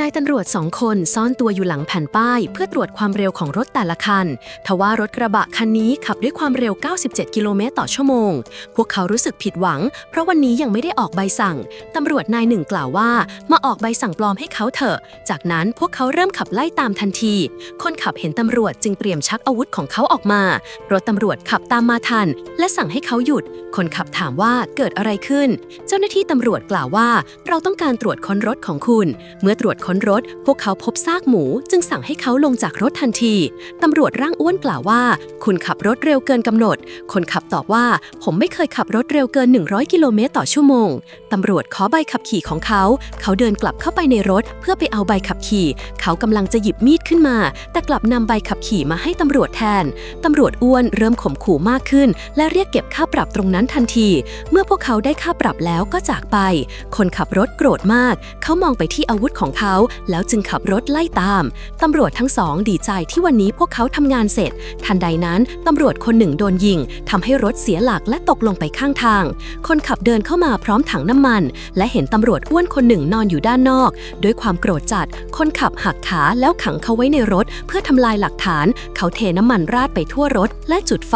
นายตำรวจสองคนซ่อนตัวอยู่หลังแผ่นป้าย เพื่อตรวจความเร็วของรถแต่ละคัน ทว่ารถกระบะคันนี้ขับด้วยความเร็ว 97 กิโลเมตรต่อชั่วโมง พวกเขารู้สึกผิดหวัง เพราะวันนี้ยังไม่ได้ออกใบสั่ง ตำรวจนายหนึ่งกล่าวว่า มาออกใบสั่งปลอมให้เขาเถอะ จากนั้นพวกเขาเริ่มขับไล่ตามทันที คนขับเห็นตำรวจจึงเตรียมชักอาวุธของเขาออกมา รถตำรวจขับตามมาทัน และสั่งให้เขาหยุด คนขับถามว่าเกิดอะไรขึ้น เจ้าหน้าที่ตำรวจกล่าวว่า เราต้องการตรวจค้นรถของคุณ เมื่อตรวจค้นรถ พวกเขาพบซากหมู จึงสั่งให้เขาลงจากรถทันที ตำรวจร่างอ้วนกล่าวว่า คุณขับรถเร็วเกินกำหนด คนขับตอบว่า ผมไม่เคยขับรถเร็วเกิน 100 กิโลเมตรต่อชั่วโมง ตำรวจขอใบขับขี่ของเขา เขาเดินกลับเข้าไปในรถ เพื่อไปเอาใบขับขี่ เขากำลังจะหยิบมีดขึ้นมา แต่กลับนำใบขับขี่มาให้ตำรวจแทน ตำรวจอ้วนเริ่มข่มขู่มากขึ้น และเรียกเก็บค่าปรับตรงนั้นทันที เมื่อพวกเขาได้ค่าปรับแล้วก็จากไป คนขับรถโกรธมาก เขามองไปที่อาวุธของเขาแล้วจึงขับรถไล่ตาม ตำรวจทั้งสองดีใจที่วันนี้พวกเขาทำงานเสร็จ ทันใดนั้น ตำรวจคนหนึ่งโดนยิงทำให้รถเสียหลักและตกลงไปข้างทาง คนขับเดินเข้ามาพร้อมถังน้ำมัน และเห็นตำรวจอ้วนคนหนึ่งนอนอยู่ด้านนอก ด้วยความโกรธจัด คนขับหักขาแล้วขังเขาไว้ในรถ เพื่อทำลายหลักฐาน เขาเทน้ำมันราดไปทั่วรถและจุดไฟ